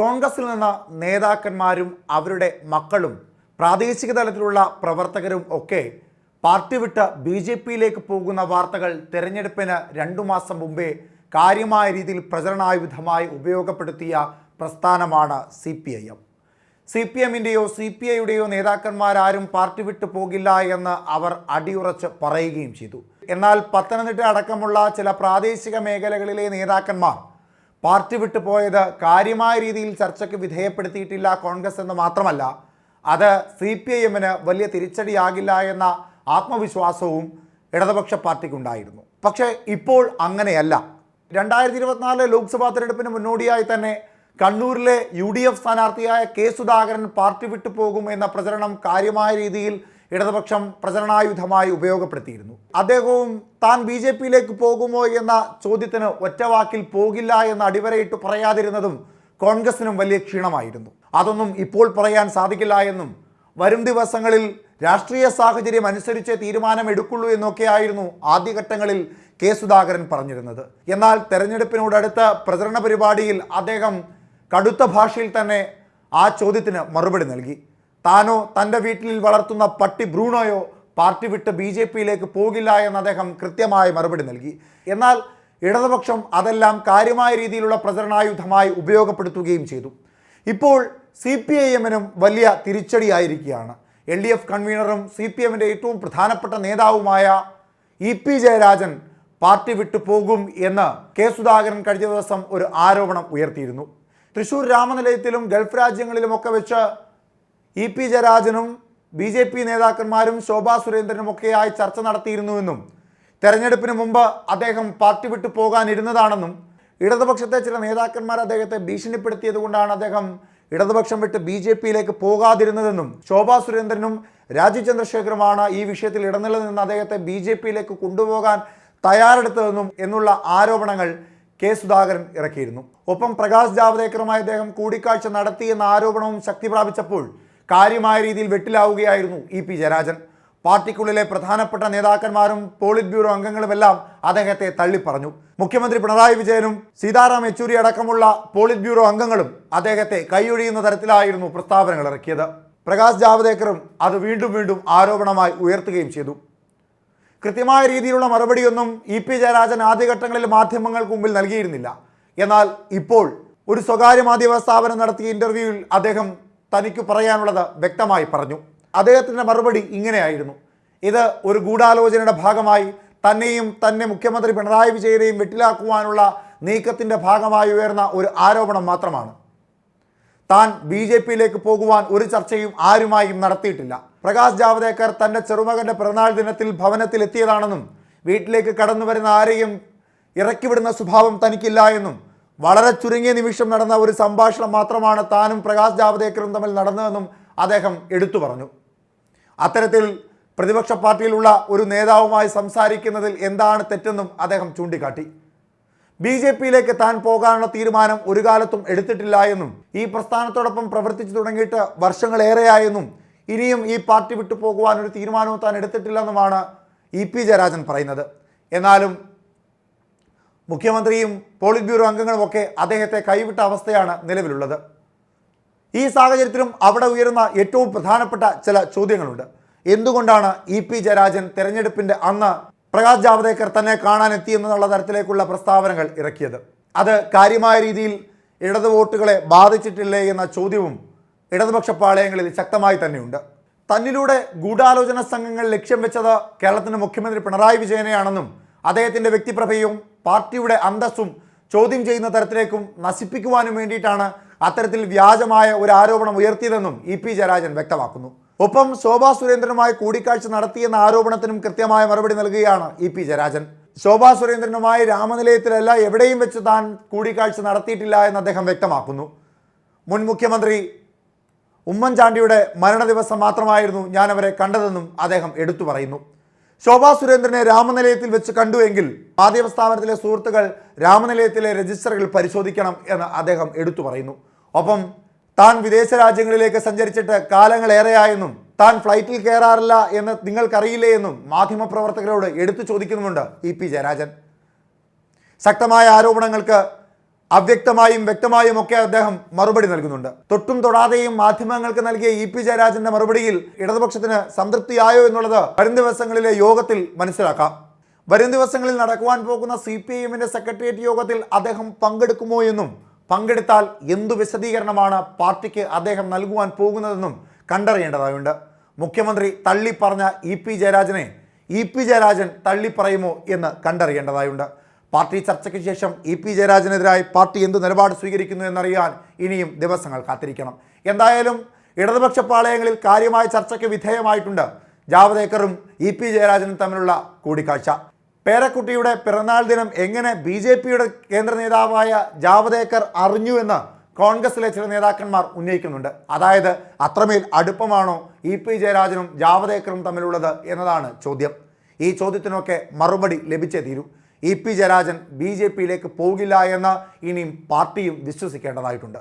കോൺഗ്രസിൽ നിന്ന് നേതാക്കന്മാരും അവരുടെ മക്കളും പ്രാദേശിക തലത്തിലുള്ള പ്രവർത്തകരും ഒക്കെ പാർട്ടി വിട്ട് ബി ജെ പിയിലേക്ക് പോകുന്ന വാർത്തകൾ തെരഞ്ഞെടുപ്പിന് രണ്ടു മാസം മുമ്പേ കാര്യമായ രീതിയിൽ പ്രചരണായുധമായി ഉപയോഗപ്പെടുത്തിയ പ്രസ്ഥാനമാണ് C P I M. C P എമ്മിന്റെയോ C P ഐയുടെയോ നേതാക്കന്മാരാരും പാർട്ടി വിട്ടു പോകില്ല എന്ന് അവർ അടിയുറച്ച് പറയുകയും ചെയ്തു. എന്നാൽ പത്തനംതിട്ട അടക്കമുള്ള ചില പ്രാദേശിക മേഖലകളിലെ നേതാക്കന്മാർ പാർട്ടി വിട്ടു പോയത് കാര്യമായ രീതിയിൽ ചർച്ചയ്ക്ക് വിധേയപ്പെടുത്തിയിട്ടില്ല കോൺഗ്രസ് എന്ന് മാത്രമല്ല അത് സി പി ഐ എമ്മിന് വലിയ തിരിച്ചടിയാകില്ല എന്ന ആത്മവിശ്വാസവും ഇടതുപക്ഷ പാർട്ടിക്കുണ്ടായിരുന്നു. പക്ഷേ ഇപ്പോൾ അങ്ങനെയല്ല. രണ്ടായിരത്തി ഇരുപത്തിനാല് ലോക്സഭാ തെരഞ്ഞെടുപ്പിന് മുന്നോടിയായി തന്നെ കണ്ണൂരിലെ യു ഡി എഫ് സ്ഥാനാർത്ഥിയായ കെ സുധാകരൻ പാർട്ടി വിട്ടു പോകും എന്ന പ്രചരണം കാര്യമായ രീതിയിൽ ഇടതുപക്ഷം പ്രചരണായുധമായി ഉപയോഗപ്പെടുത്തിയിരുന്നു. അദ്ദേഹവും താൻ ബി ജെ പിയിലേക്ക് പോകുമോ എന്ന ചോദ്യത്തിന് ഒറ്റവാക്കിൽ പോകില്ല എന്ന് അടിവരയിട്ട് പറയാതിരുന്നതും കോൺഗ്രസിനും വലിയ ക്ഷീണമായിരുന്നു. അതൊന്നും ഇപ്പോൾ പറയാൻ സാധിക്കില്ല എന്നും വരും ദിവസങ്ങളിൽ രാഷ്ട്രീയ സാഹചര്യം അനുസരിച്ച് തീരുമാനമെടുക്കുള്ളൂ എന്നൊക്കെയായിരുന്നു ആദ്യഘട്ടങ്ങളിൽ കെ സുധാകരൻ പറഞ്ഞിരുന്നത്. എന്നാൽ തെരഞ്ഞെടുപ്പിനോടടുത്ത പ്രചരണ പരിപാടിയിൽ അദ്ദേഹം കടുത്ത ഭാഷയിൽ തന്നെ ആ ചോദ്യത്തിന് മറുപടി നൽകി. താനോ തന്റെ വീട്ടിൽ വളർത്തുന്ന പട്ടി ബ്രൂണോയോ പാർട്ടി വിട്ട് ബി ജെ പിയിലേക്ക് പോകില്ല എന്ന് അദ്ദേഹം കൃത്യമായ മറുപടി നൽകി. എന്നാൽ ഇടതുപക്ഷം അതെല്ലാം കാര്യമായ രീതിയിലുള്ള പ്രചരണായുധമായി ഉപയോഗപ്പെടുത്തുകയും ചെയ്തു. ഇപ്പോൾ സി പി ഐ എമ്മിനും വലിയ തിരിച്ചടിയായിരിക്കുകയാണ്. എൽ ഡി എഫ് കൺവീനറും സി പി എമ്മിന്റെ ഏറ്റവും പ്രധാനപ്പെട്ട നേതാവുമായ ഇ പി ജയരാജൻ പാർട്ടി വിട്ടു പോകും എന്ന് കെ സുധാകരൻ കഴിഞ്ഞ ദിവസം ഒരു ആരോപണം ഉയർത്തിയിരുന്നു. തൃശൂർ രാമനിലയത്തിലും ഗൾഫ് രാജ്യങ്ങളിലുമൊക്കെ വെച്ച് ഇ പി ജയരാജനും ബി ജെ പി നേതാക്കന്മാരും ശോഭാ സുരേന്ദ്രനും ഒക്കെയായി ചർച്ച നടത്തിയിരുന്നുവെന്നും തെരഞ്ഞെടുപ്പിന് മുമ്പ് അദ്ദേഹം പാർട്ടി വിട്ടു പോകാനിരുന്നതാണെന്നും ഇടതുപക്ഷത്തെ ചില നേതാക്കന്മാർ അദ്ദേഹത്തെ ഭീഷണിപ്പെടുത്തിയത് കൊണ്ടാണ് അദ്ദേഹം ഇടതുപക്ഷം വിട്ട് ബി ജെ പിയിലേക്ക് പോകാതിരുന്നതെന്നും ശോഭാ സുരേന്ദ്രനും രാജീവ് ചന്ദ്രശേഖറുമാണ് ഈ വിഷയത്തിൽ ഇടനില നിന്ന് അദ്ദേഹത്തെ ബി ജെ പിയിലേക്ക് കൊണ്ടുപോകാൻ തയ്യാറെടുത്തതെന്നും എന്നുള്ള ആരോപണങ്ങൾ കെ സുധാകരൻ ഇറക്കിയിരുന്നു. ഒപ്പം പ്രകാശ് ജാവ്ദേക്കറുമായി അദ്ദേഹം കൂടിക്കാഴ്ച നടത്തിയെന്ന ആരോപണവും ശക്തി പ്രാപിച്ചപ്പോൾ കാര്യമായ രീതിയിൽ വെട്ടിലാവുകയായിരുന്നു ഇ പി ജയരാജൻ. പാർട്ടിക്കുള്ളിലെ പ്രധാനപ്പെട്ട നേതാക്കന്മാരും പോളിറ്റ് ബ്യൂറോ അംഗങ്ങളുമെല്ലാം അദ്ദേഹത്തെ തള്ളിപ്പറഞ്ഞു. മുഖ്യമന്ത്രി പിണറായി വിജയനും സീതാറാം യെച്ചൂരി അടക്കമുള്ള പോളിറ്റ് ബ്യൂറോ അംഗങ്ങളും അദ്ദേഹത്തെ കൈയൊഴിയുന്ന തരത്തിലായിരുന്നു പ്രസ്താവനകൾ ഇറക്കിയത്. പ്രകാശ് ജാവ്ദേക്കറും അത് വീണ്ടും വീണ്ടും ആരോപണമായി ഉയർത്തുകയും ചെയ്തു. കൃത്യമായ രീതിയിലുള്ള മറുപടിയൊന്നും ഇ പി ജയരാജൻ ആദ്യഘട്ടങ്ങളിൽ മാധ്യമങ്ങൾക്ക് മുമ്പിൽ നൽകിയിരുന്നില്ല. എന്നാൽ ഇപ്പോൾ ഒരു സ്വകാര്യ മാധ്യമ സ്ഥാപനം നടത്തിയ ഇന്റർവ്യൂവിൽ അദ്ദേഹം തനിക്ക് പറയാനുള്ളത് വ്യക്തമായി പറഞ്ഞു. അദ്ദേഹത്തിന്റെ മറുപടി ഇങ്ങനെയായിരുന്നു. ഇത് ഒരു ഗൂഢാലോചനയുടെ ഭാഗമായി തന്നെയും തന്നെ മുഖ്യമന്ത്രി പിണറായി വിജയനെയും വെട്ടിലാക്കുവാനുള്ള നീക്കത്തിന്റെ ഭാഗമായി ഉയർന്ന ഒരു ആരോപണം മാത്രമാണ്. താൻ ബി ജെ പിയിലേക്ക് പോകുവാൻ ഒരു ചർച്ചയും ആരുമായും നടത്തിയിട്ടില്ല. പ്രകാശ് ജാവ്ദേക്കർ തന്റെ ചെറുമകന്റെ പിറന്നാൾ ദിനത്തിൽ ഭവനത്തിൽ എത്തിയതാണെന്നും വീട്ടിലേക്ക് കടന്നു വരുന്ന ആരെയും ഇറക്കിവിടുന്ന സ്വഭാവം തനിക്കില്ല എന്നും വളരെ ചുരുങ്ങിയ നിമിഷം നടന്ന ഒരു സംഭാഷണം മാത്രമാണ് താനും പ്രകാശ് ജാവദേക്കറും തമ്മിൽ നടന്നതെന്നും അദ്ദേഹം എടുത്തു പറഞ്ഞു. അത്തരത്തിൽ പ്രതിപക്ഷ പാർട്ടിയിലുള്ള ഒരു നേതാവുമായി സംസാരിക്കുന്നതിൽ എന്താണ് തെറ്റെന്നും അദ്ദേഹം ചൂണ്ടിക്കാട്ടി. ബി ജെ പിയിലേക്ക് താൻ പോകാനുള്ള തീരുമാനം ഒരു കാലത്തും എടുത്തിട്ടില്ല എന്നും ഈ പ്രസ്ഥാനത്തോടൊപ്പം പ്രവർത്തിച്ചു തുടങ്ങിയിട്ട് വർഷങ്ങളേറെയായെന്നും ഇനിയും ഈ പാർട്ടി വിട്ടു പോകുവാൻ ഒരു തീരുമാനവും താൻ എടുത്തിട്ടില്ലെന്നുമാണ് ഇ പി ജയരാജൻ പറയുന്നത്. എന്നാലും മുഖ്യമന്ത്രിയും പോളിറ്റ് ബ്യൂറോ അംഗങ്ങളുമൊക്കെ അദ്ദേഹത്തെ കൈവിട്ട അവസ്ഥയാണ് നിലവിലുള്ളത്. ഈ സാഹചര്യത്തിലും അവിടെ ഉയരുന്ന ഏറ്റവും പ്രധാനപ്പെട്ട ചില ചോദ്യങ്ങളുണ്ട്. എന്തുകൊണ്ടാണ് ഇ പി ജയരാജൻ തെരഞ്ഞെടുപ്പിന്റെ അന്ന് പ്രകാശ് ജാവദേക്കർ തന്നെ കാണാൻ എത്തിയെന്നുള്ള തരത്തിലേക്കുള്ള പ്രസ്താവനകൾ ഇറക്കിയത്? അത് കാര്യമായ രീതിയിൽ ഇടത് വോട്ടുകളെ ബാധിച്ചിട്ടില്ലേ എന്ന ചോദ്യവും ഇടതുപക്ഷ പാളയങ്ങളിൽ ശക്തമായി തന്നെയുണ്ട്. തന്നിലൂടെ ഗൂഢാലോചന സംഘങ്ങൾ ലക്ഷ്യം വെച്ചത് കേരളത്തിന്റെ മുഖ്യമന്ത്രി പിണറായി വിജയനെയാണെന്നും അദ്ദേഹത്തിന്റെ വ്യക്തിപ്രഭയും പാർട്ടിയുടെ അന്തസ്സും ചോദ്യം ചെയ്യുന്ന തരത്തിലേക്കും നശിപ്പിക്കുവാനും വേണ്ടിയിട്ടാണ് അത്തരത്തിൽ വ്യാജമായ ഒരു ആരോപണം ഉയർത്തിയതെന്നും ഇ പി ജയരാജൻ വ്യക്തമാക്കുന്നു. ഒപ്പം ശോഭാ സുരേന്ദ്രനുമായി കൂടിക്കാഴ്ച നടത്തിയെന്ന ആരോപണത്തിനും കൃത്യമായ മറുപടി നൽകുകയാണ് ഇ പി ജയരാജൻ. ശോഭാ സുരേന്ദ്രനുമായി രാമനിലയത്തിലല്ല എവിടെയും വെച്ച് താൻ കൂടിക്കാഴ്ച നടത്തിയിട്ടില്ല എന്ന് അദ്ദേഹം വ്യക്തമാക്കുന്നു. മുൻ മുഖ്യമന്ത്രി ഉമ്മൻചാണ്ടിയുടെ മരണ ദിവസം മാത്രമായിരുന്നു ഞാൻ അവരെ കണ്ടതെന്നും അദ്ദേഹം എടുത്തു പറയുന്നു. ശോഭാ സുരേന്ദ്രനെ രാമനിലയത്തിൽ വെച്ച് കണ്ടുവെങ്കിൽ മാധ്യമ സ്ഥാപനത്തിലെ സുഹൃത്തുക്കൾ രാമനിലയത്തിലെ രജിസ്റ്ററുകൾ പരിശോധിക്കണം എന്ന് അദ്ദേഹം എടുത്തു പറയുന്നു. ഒപ്പം താൻ വിദേശ രാജ്യങ്ങളിലേക്ക് സഞ്ചരിച്ചിട്ട് കാലങ്ങളേറെയായെന്നും താൻ ഫ്ലൈറ്റിൽ കയറാറില്ല എന്ന് നിങ്ങൾക്കറിയില്ലേ എന്നും മാധ്യമപ്രവർത്തകരോട് എടുത്തു ചോദിക്കുന്നുമുണ്ട് ഇ പി ജയരാജൻ. ശക്തമായ ആരോപണങ്ങൾക്ക് അവ്യക്തമായും വ്യക്തമായും ഒക്കെ അദ്ദേഹം മറുപടി നൽകുന്നുണ്ട്. തൊട്ടും തൊടാതെയും മാധ്യമങ്ങൾക്ക് നൽകിയ ഇ പി ജയരാജന്റെ മറുപടിയിൽ ഇടതുപക്ഷത്തിന് സംതൃപ്തിയായോ എന്നുള്ളത് വരും ദിവസങ്ങളിലെ യോഗത്തിൽ മനസ്സിലാക്കാം. വരും ദിവസങ്ങളിൽ നടക്കുവാൻ പോകുന്ന സി പി ഐ എമ്മിന്റെ സെക്രട്ടേറിയറ്റ് യോഗത്തിൽ അദ്ദേഹം പങ്കെടുക്കുമോ എന്നും പങ്കെടുത്താൽ എന്തു വിശദീകരണമാണ് പാർട്ടിക്ക് അദ്ദേഹം നൽകുവാൻ പോകുന്നതെന്നും കണ്ടറിയേണ്ടതായുണ്ട്. മുഖ്യമന്ത്രി തള്ളി പറഞ്ഞ ഇ പി ജയരാജനെ ഇ പി ജയരാജൻ തള്ളിപ്പറയുമോ എന്ന് കണ്ടറിയേണ്ടതായുണ്ട്. പാർട്ടി ചർച്ചയ്ക്ക് ശേഷം ഇ പി ജയരാജനെതിരായി പാർട്ടി എന്ത് നിലപാട് സ്വീകരിക്കുന്നു എന്നറിയാൻ ഇനിയും ദിവസങ്ങൾ കാത്തിരിക്കണം. എന്തായാലും ഇടതുപക്ഷ പാളയങ്ങളിൽ കാര്യമായ ചർച്ചയ്ക്ക് വിധേയമായിട്ടുണ്ട് ജാവദേക്കറും ഇ പി ജയരാജനും തമ്മിലുള്ള കൂടിക്കാഴ്ച. പേരക്കുട്ടിയുടെ പിറന്നാൾ ദിനം എങ്ങനെ ബി ജെ പിയുടെ കേന്ദ്ര നേതാവായ ജാവദേക്കർ അറിഞ്ഞു എന്ന് കോൺഗ്രസിലെ ചില നേതാക്കന്മാർ ഉന്നയിക്കുന്നുണ്ട്. അതായത് അത്രമേൽ അടുപ്പമാണോ ഇ പി ജയരാജനും ജാവദേക്കറും തമ്മിലുള്ളത് എന്നതാണ് ചോദ്യം. ഈ ചോദ്യത്തിനൊക്കെ മറുപടി ലഭിച്ചേ തീരൂ. E P Jayarajan B J പിയിലേക്ക് പോകില്ല എന്ന് ഇനിയും പാർട്ടിയും വിശ്വസിക്കേണ്ടതായിട്ടുണ്ട്.